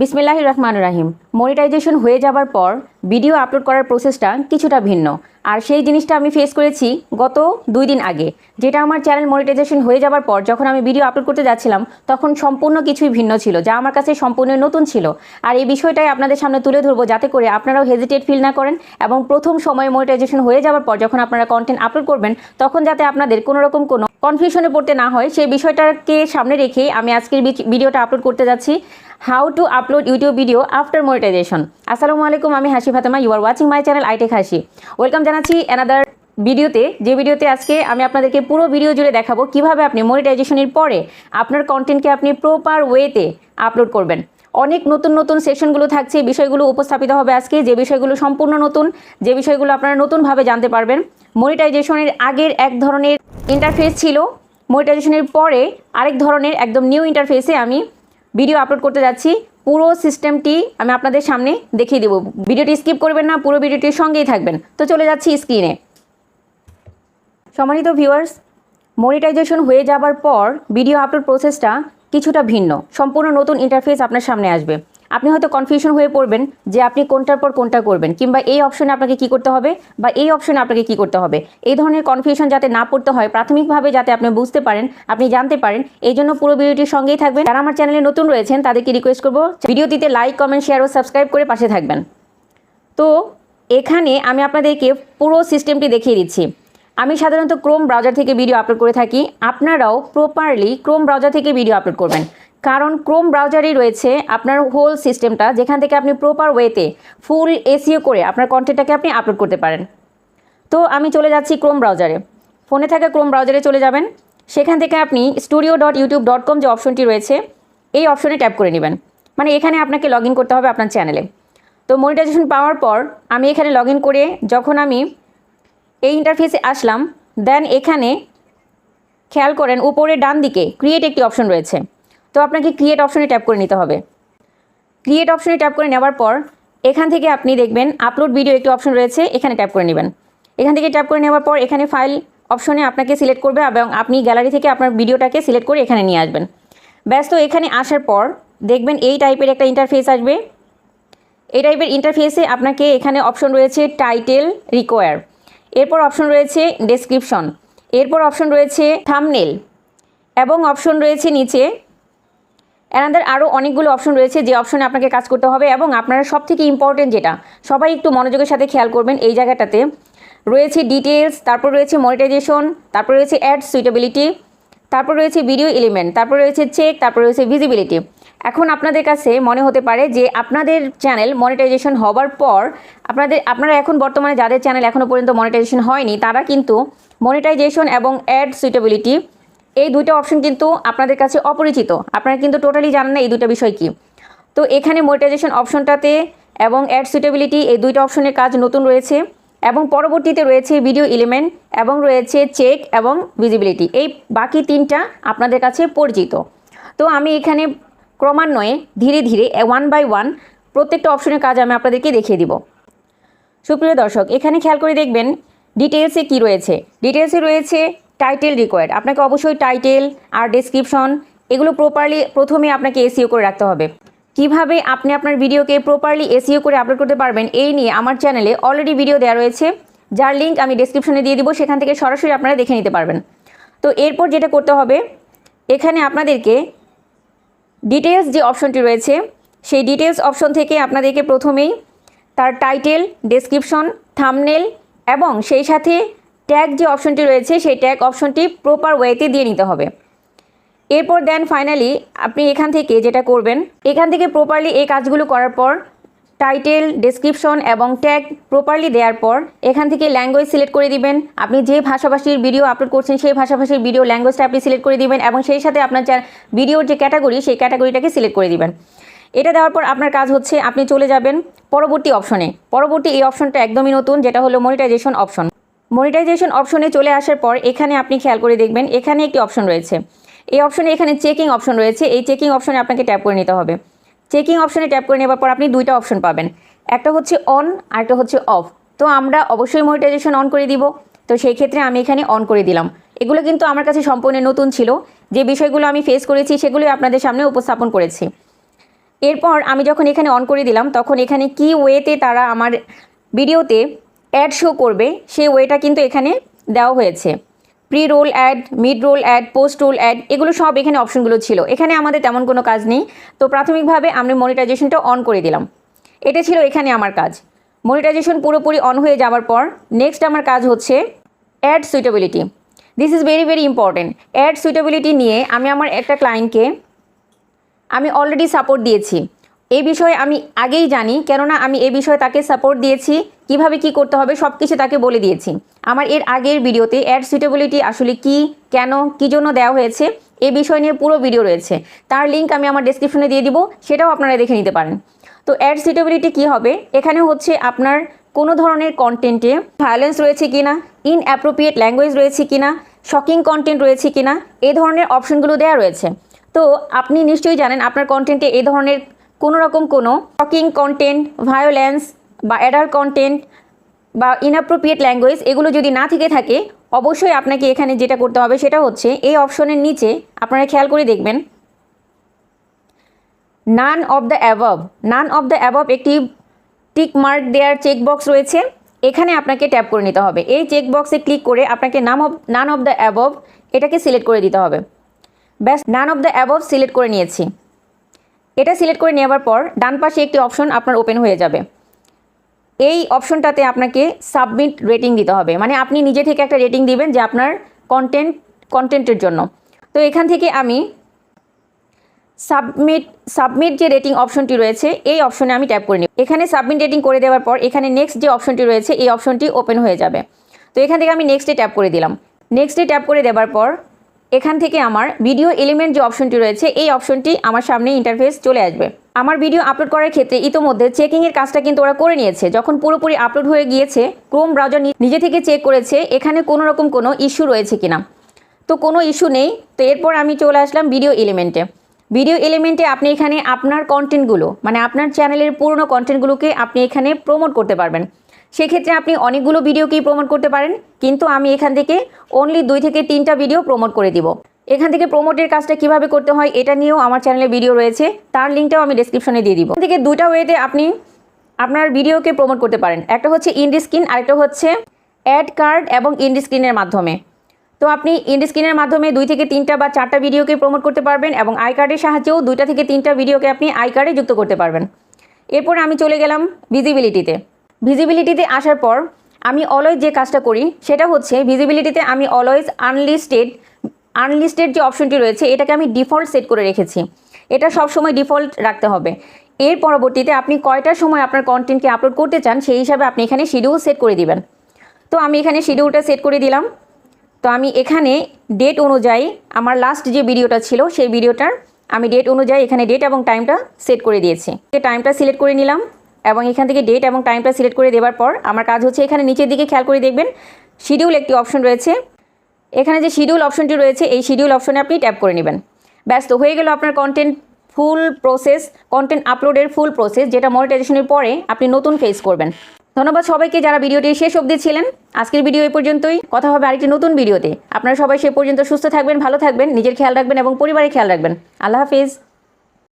বিসমিল্লাহ রহমান রাহিম। মনিটাইজেশন হয়ে যাবার পর ভিডিও আপলোড করার প্রসেসটা কিছুটা ভিন্ন। আর সেই জিনিসটা আমি ফেস করেছি গত দুই দিন আগে। যেটা আমার চ্যানেল মনিটাইজেশন হয়ে যাবার পর যখন আমি ভিডিও আপলোড করতে যাচ্ছিলাম, তখন সম্পূর্ণ কিছুই ভিন্ন ছিল, যা আমার কাছে সম্পূর্ণ নতুন ছিল। আর এই বিষয়টাই আপনাদের সামনে তুলে ধরবো, যাতে করে আপনারাও হেজিটেট ফিল না করেন এবং প্রথম সময়ে মনিটাইজেশন হয়ে যাওয়ার পর যখন আপনারা কন্টেন্ট আপলোড করবেন, তখন যাতে আপনাদের কোনো রকম কোনো কনফিউশনে পড়তে না হয়, সেই বিষয়টাকে সামনে রেখে আমি আজকের ভিডিওটা আপলোড করতে যাচ্ছি। How to upload YouTube video after monetization আসসালামু আলাইকুম, আমি Hasi Fatema. You are watching my channel iTech Hasi welcome জানাচ্ছি অ্যানাদার ভিডিওতে যে ভিডিওতে আজকে আমি আপনাদেরকে পুরো ভিডিও জুড়ে দেখাবো কীভাবে আপনি মনিটাইজেশনের পরে আপনার কন্টেন্টকে আপনি প্রপার ওয়েতে আপলোড করবেন। অনেক নতুন নতুন সেশনগুলো থাকছে বিষয়গুলো উপস্থাপিত হবে আজকে। যে বিষয়গুলো সম্পূর্ণ নতুন, যে বিষয়গুলো আপনারা নতুনভাবে জানতে পারবেন। মনিটাইজেশনের আগের এক ধরনের ইন্টারফেস ছিল। মনিটাইজেশনের পরে আরেক ধরনের একদম নিউ ইন্টারফেসে আমি ভিডিও আপলোড করতে যাচ্ছি। পুরো সিস্টেমটি আমি আপনাদের সামনে দেখিয়ে দেবো। ভিডিওটি স্কিপ করবেন না, পুরো ভিডিওটির সঙ্গেই থাকবেন। তো চলে যাচ্ছি স্ক্রিনে সম্মানিত ভিউয়ার্স মনিটাইজেশন হয়ে যাবার পর ভিডিও আপলোড প্রসেসটা কিছুটা ভিন্ন। সম্পূর্ণ নতুন ইন্টারফেস আপনার সামনে আসবে। আপনি হয়তো কনফিউশন হয়ে পড়বেন যে আপনি কোনটার পর কোনটা করবেন, কিংবা এই অপশনে আপনাকে কি করতে হবে বা এই অপশনে আপনাকে কি করতে হবে। এই ধরনের কনফিউশন যাতে না পড়তে হয়, প্রাথমিকভাবে যাতে আপনি বুঝতে পারেন, আপনি জানতে পারেন, এই জন্য পুরো ভিডিওটির সঙ্গেই থাকবেন। যারা আমার চ্যানেলে নতুন রয়েছেন, তাদেরকে রিকোয়েস্ট করব, ভিডিওটিতে লাইক কমেন্ট শেয়ার ও সাবস্ক্রাইব করে পাশে থাকবেন। তো এখানে আমি আপনাদেরকে পুরো সিস্টেমটি দেখিয়ে দিচ্ছি। আমি সাধারণত ক্রোম ব্রাউজার থেকে ভিডিও আপলোড করে থাকি। আপনারাও প্রপারলি ক্রোম ব্রাউজার থেকে ভিডিও আপলোড করবেন। কারণ ক্রোম ব্রাউজারই রয়েছে আপনার হোল সিস্টেমটা যেখান থেকে আপনি প্রপার ওয়েতে ফুল এসিও করে আপনার কন্টেন্টটাকে আপনি আপলোড করতে পারেন। তো আমি চলে যাচ্ছি ক্রোম ব্রাউজারে। ফোনে থাকা ক্রোম ব্রাউজারে চলে যাবেন। সেখান থেকে আপনি studio dot YouTube dot com যে অপশনটি রয়েছে, এই অপশনে ট্যাপ করে নেবেন। মানে এখানে আপনাকে লগ করতে হবে আপনার চ্যানেলে তো মনিটাইজেশন পাওয়ার পর আমি এখানে লগ করে যখন আমি এই ইন্টারফেসে আসলাম দেন এখানে খেয়াল করেন, উপরে ডান দিকে ক্রিয়েট একটি অপশন রয়েছে। তো আপনাকে ক্রিয়েট অপশনে ট্যাপ করে নিতে হবে। ক্রিয়েট অপশনে ট্যাপ করে নেওয়ার পর এখান থেকে আপনি দেখবেন আপলোড ভিডিও একটি অপশন রয়েছে, এখানে ট্যাপ করে নেবেন। এখান থেকে ট্যাপ করে নেওয়ার পর এখানে ফাইল অপশনে আপনাকে সিলেক্ট করবে এবং আপনি গ্যালারি থেকে আপনার ভিডিওটাকে সিলেক্ট করে এখানে নিয়ে আসবেন। ব্যস্ত এখানে আসার পর দেখবেন এই টাইপের একটা ইন্টারফেস আসবে। এই টাইপের ইন্টারফেসে আপনাকে এখানে অপশন রয়েছে টাইটেল রিকোয়ার এরপর অপশন রয়েছে ডেসক্রিপশন এরপর অপশন রয়েছে থামনেল এবং অপশন রয়েছে নিচে অ্যানাদার আরও অনেকগুলো অপশন রয়েছে, যে অপশনে আপনাকে কাজ করতে হবে এবং আপনারা সব থেকে ইম্পর্টেন্ট যেটা, সবাই একটু মনোযোগের সাথে খেয়াল করবেন এই জায়গাটাতে। রয়েছে ডিটেলস তারপর রয়েছে মনিটাইজেশন তারপর রয়েছে অ্যাড সুইটেবিলিটি তারপর রয়েছে ভিডিও এলিমেন্ট তারপর রয়েছে চেক তারপর রয়েছে ভিজিবিলিটি এখন আপনাদের কাছে মনে হতে পারে যে আপনাদের চ্যানেল মনিটাইজেশন হবার পর আপনাদের, আপনারা এখন বর্তমানে যাদের চ্যানেল এখনও পর্যন্ত মনিটাইজেশন হয়নি, তারা কিন্তু মনিটাইজেশন এবং অ্যাড সুইটেবিলিটি এই দুইটা অপশন কিন্তু আপনাদের কাছে অপরিচিত। আপনারা কিন্তু টোটালি জানেন না এই দুইটা বিষয় কি। তো এখানে মনিটাইজেশন অপশনটাতে এবং অ্যাড সুইটেবিলিটি এই দুইটা অপশনের কাজ নতুন রয়েছে এবং পরবর্তীতে রয়েছে ভিডিও এলিমেন্ট এবং রয়েছে চেক এবং ভিজিবিলিটি এই বাকি তিনটা আপনাদের কাছে পরিচিত। তো আমি এখানে ক্রমান্বয়ে ধীরে ধীরে ওয়ান বাই ওয়ান প্রত্যেকটা অপশনের কাজ আমি আপনাদেরকে দেখিয়ে দিব। সুপ্রিয় দর্শক, এখানে খেয়াল করে দেখবেন ডিটেলসে কি রয়েছে? ডিটেলসে রয়েছে টাইটেল রিকোয়ার্ড আপনাকে অবশ্যই টাইটেল আর ডেসক্রিপশন এগুলো প্রপারলি প্রথমে আপনাকে এসিও করে রাখতে হবে। কীভাবে আপনি আপনার ভিডিওকে প্রপারলি এসিও করে আপলোড করতে পারবেন এই নিয়ে আমার চ্যানেলে অলরেডি ভিডিও দেওয়া রয়েছে। যার লিঙ্ক আমি ডেসক্রিপশনে দিয়ে দিব, সেখান থেকে সরাসরি আপনারা দেখে নিতে পারবেন। তো এরপর যেটা করতে হবে, এখানে আপনাদেরকে ডিটেলস যে অপশনটি রয়েছে, সেই ডিটেলস অপশন থেকে আপনাদেরকে প্রথমেই তার টাইটেল ডেসক্রিপশন থামনেল এবং সেই সাথে ট্যাগ যে অপশনটি রয়েছে, সেই ট্যাগ অপশনটি প্রপার ওয়েতে দিয়ে নিতে হবে। এরপর দেন ফাইনালি আপনি এখান থেকে যেটা করবেন, এখান থেকে প্রপারলি এই কাজগুলো করার পর টাইটেল ডেসক্রিপশন এবং ট্যাগ প্রপারলি দেওয়ার পর এখান থেকে ল্যাঙ্গুয়েজ সিলেক্ট করে দিবেন। আপনি যে ভাষাভাষীর ভিডিও আপলোড করছেন, সেই ভাষাভাষীর ভিডিও ল্যাঙ্গুয়েজটা আপনি সিলেক্ট করে দিবেন এবং সেই সাথে আপনার ভিডিওর যে ক্যাটাগরি সেই ক্যাটাগরিটাকে সিলেক্ট করে দিবেন। এটা দেওয়ার পর আপনার কাজ হচ্ছে, আপনি চলে যাবেন পরবর্তী অপশনে পরবর্তী এই অপশনটা একদমই নতুন, যেটা হলো মনিটাইজেশন অপশন মনিটাইজেশন অপশনে চলে আসার পর এখানে আপনি খেয়াল করে দেখবেন এখানে একটি অপশন রয়েছে। এই অপশনে এখানে চেকিং অপশন রয়েছে। এই চেকিং অপশনে আপনাকে ট্যাপ করে নিতে হবে। চেকিং অপশনে ট্যাপ করে নেওয়ার পর আপনি দুইটা অপশন পাবেন। একটা হচ্ছে অন আর একটা হচ্ছে অফ তো আমরা অবশ্যই মনিটাইজেশন অন করে দিব। তো সেই ক্ষেত্রে আমি এখানে অন করে দিলাম। এগুলো কিন্তু আমার কাছে সম্পূর্ণ নতুন ছিল। যে বিষয়গুলো আমি ফেস করেছি সেগুলোই আপনাদের সামনে উপস্থাপন করেছি। এরপর আমি যখন এখানে অন করে দিলাম, তখন এখানে কি ওয়েতে তারা আমার ভিডিওতে অ্যাড শো করবে, সেই ওয়েটা কিন্তু এখানে দেওয়া হয়েছে। Pre roll ad mid roll ad post roll ad এগুলো সব এখানে অপশনগুলো ছিল। এখানে আমাদের তেমন কোনো কাজ নেই। তো প্রাথমিকভাবে আমি মনিটাইজেশনটা অন করে দিলাম। এটা ছিল এখানে আমার কাজ। মনিটাইজেশন পুরোপুরি অন হয়ে যাওয়ার পর নেক্সট আমার কাজ হচ্ছে ad suitability this is very very important ad suitability নিয়ে আমি আমার একটা ক্লায়েন্টকে আমি অলরেডি সাপোর্ট দিয়েছি। এই বিষয়ে আমি আগেই জানি, কেননা আমি এ বিষয়ে তাকে সাপোর্ট দিয়েছি, কীভাবে কি করতে হবে সব কিছু তাকে বলে দিয়েছি। আমার এর আগের ভিডিওতে অ্যাড সুইটেবিলিটি আসলে কি, কেন, কী জন্য দেওয়া হয়েছে, এ বিষয় নিয়ে পুরো ভিডিও রয়েছে। তার লিঙ্ক আমি আমার ডেসক্রিপশনে দিয়ে দিব, সেটাও আপনারা দেখে নিতে পারেন। তো অ্যাড সুইটেবিলিটি কী হবে? এখানে হচ্ছে আপনার কোনো ধরনের কন্টেন্টে ভায়োলেন্স রয়েছে কি না ইনঅ্যাপ্রোপ্রিয়েট ল্যাঙ্গুয়েজ রয়েছে কি না শকিং কন্টেন্ট রয়েছে কি না এ ধরনের অপশনগুলো দেওয়া রয়েছে। তো আপনি নিশ্চয়ই জানেন, আপনার কন্টেন্টে এই ধরনের কোনো রকম কোনো টকিং কন্টেন্ট ভায়োলেন্স বা অ্যাডাল্ট কন্টেন্ট বা ইনঅ্যাপ্রোপ্রিয়েট ল্যাঙ্গুয়েজ এগুলো যদি না থেকে থাকে, অবশ্যই আপনাকে এখানে যেটা করতে হবে সেটা হচ্ছে এই অপশনের নিচে আপনারা খেয়াল করে দেখবেন none of the above none of the above একটি টিক মার্ক দেওয়ার চেকবক্স রয়েছে, এখানে আপনাকে ট্যাপ করে নিতে হবে। এই চেকবক্সে ক্লিক করে আপনাকে নাম of none of the above এটাকে সিলেক্ট করে দিতে হবে। ব্যাস none of the above select করে নিয়েছি। এটা সিলেক্ট করে নেওয়ার পর ডান পাশে একটি অপশন আপনার ওপেন হয়ে যাবে। এই অপশনটাতে আপনাকে সাবমিট রেটিং দিতে হবে। মানে আপনি নিজে থেকে একটা রেটিং দিবেন যে আপনার কন্টেন্ট কন্টেন্টের জন্য। তো এখান থেকে আমি সাবমিট সাবমিট যে রেটিং অপশনটি রয়েছে, এই অপশনে আমি ট্যাপ করে নিই এখানে সাবমিট রেটিং করে দেওয়ার পর এখানে নেক্সট যে অপশনটি রয়েছে, এই অপশনটি ওপেন হয়ে যাবে। তো এখান থেকে আমি নেক্সটে ট্যাপ করে দিলাম। নেক্সটে ট্যাপ করে দেওয়ার পর এখান থেকে আমার ভিডিও এলিমেন্ট যে অপশনটি রয়েছে, এই অপশনটি আমার সামনে ইন্টারফেস চলে আসবে। আমার ভিডিও আপলোড করার ক্ষেত্রে ইতোমধ্যে চেকিংয়ের কাজটা কিন্তু ওরা করে নিয়েছে। যখন পুরোপুরি আপলোড হয়ে গিয়েছে ক্রোম ব্রাউজার নিজে থেকে চেক করেছে, এখানে কোনো রকম কোনো ইস্যু রয়েছে কিনা। তো কোনো ইস্যু নেই, তো এরপর আমি চলে আসলাম ভিডিও এলিমেন্টে ভিডিও এলিমেন্টে আপনি এখানে আপনার কন্টেন্টগুলো মানে আপনার চ্যানেলের পুরনো কন্টেন্টগুলোকে আপনি এখানে প্রমোট করতে পারবেন। সেক্ষেত্রে আপনি অনেকগুলো ভিডিওকেই প্রমোট করতে পারেন, কিন্তু আমি এখান থেকে অনলি দুই থেকে তিনটা ভিডিও প্রমোট করে দিব। এখান থেকে প্রমোটের কাজটা কীভাবে করতে হয় এটা নিয়েও আমার চ্যানেলে ভিডিও রয়েছে, তার লিঙ্কটাও আমি ডিসক্রিপশনে দিয়ে দিব। এখান থেকে দুইটা ওয়েতে আপনি আপনার ভিডিওকে প্রমোট করতে পারেন, একটা হচ্ছে ইন্ডি স্ক্রিন আরেকটা হচ্ছে অ্যাড কার্ড এবং ইন্ডি স্ক্রিনের মাধ্যমে। তো আপনি ইন্ডি স্ক্রিনের মাধ্যমে দুই থেকে তিনটা বা চারটা ভিডিওকে প্রমোট করতে পারবেন এবং আই কার্ডের সাহায্যেও দুইটা থেকে তিনটা ভিডিওকে আপনি আই কার্ডে যুক্ত করতে পারবেন। এরপর আমি চলে গেলাম ভিজিবিলিটিতে ভিজিবিলিটিতে আসার পর আমি অলওয়েজ যে কাজটা করি, সেটা হচ্ছে ভিজিবিলিটিতে আমি অলওয়েজ আনলিস্টেড আনলিস্টেড যে অপশনটি রয়েছে, এটাকে আমি ডিফল্ট সেট করে রেখেছি। এটা সব সময় ডিফল্ট রাখতে হবে। এর পরবর্তীতে আপনি কয়টার সময় আপনার কন্টেন্টকে আপলোড করতে চান, সেই হিসাবে আপনি এখানে শিডিউল সেট করে দিবেন। তো আমি এখানে শিডিউলটা সেট করে দিলাম। তো আমি এখানে ডেট অনুযায়ী আমার লাস্ট যে ভিডিওটা ছিল, সেই ভিডিওটার আমি ডেট অনুযায়ী এখানে ডেট এবং টাইমটা সেট করে দিয়েছি। টাইমটা সিলেক্ট করে নিলাম। এবং এখান থেকে ডেট এবং টাইমটা সিলেক্ট করে দেওয়ার পর আমার কাজ হচ্ছে এখানে নিচের দিকে খেয়াল করে দেখবেন শিডিউল একটি অপশন রয়েছে। এখানে যে শিডিউল অপশনটি রয়েছে, এই শিডিউল অপশনে আপনি ট্যাপ করে নেবেন। ব্যস্ত হয়ে গেল আপনার কন্টেন্ট ফুল প্রসেস কন্টেন্ট আপলোডের ফুল প্রসেস যেটা মনিটাইজেশনের পরে আপনি নতুন ফেস করবেন। ধন্যবাদ সবাইকে যারা ভিডিওটি শেষ অবধি ছিলেন। আজকের ভিডিও এই পর্যন্তই। কথা হবে আরেকটি নতুন ভিডিওতে আপনারা সবাই সে পর্যন্ত সুস্থ থাকবেন, ভালো থাকবেন, নিজের খেয়াল রাখবেন এবং পরিবারের খেয়াল রাখবেন। আল্লাহ হাফিজ।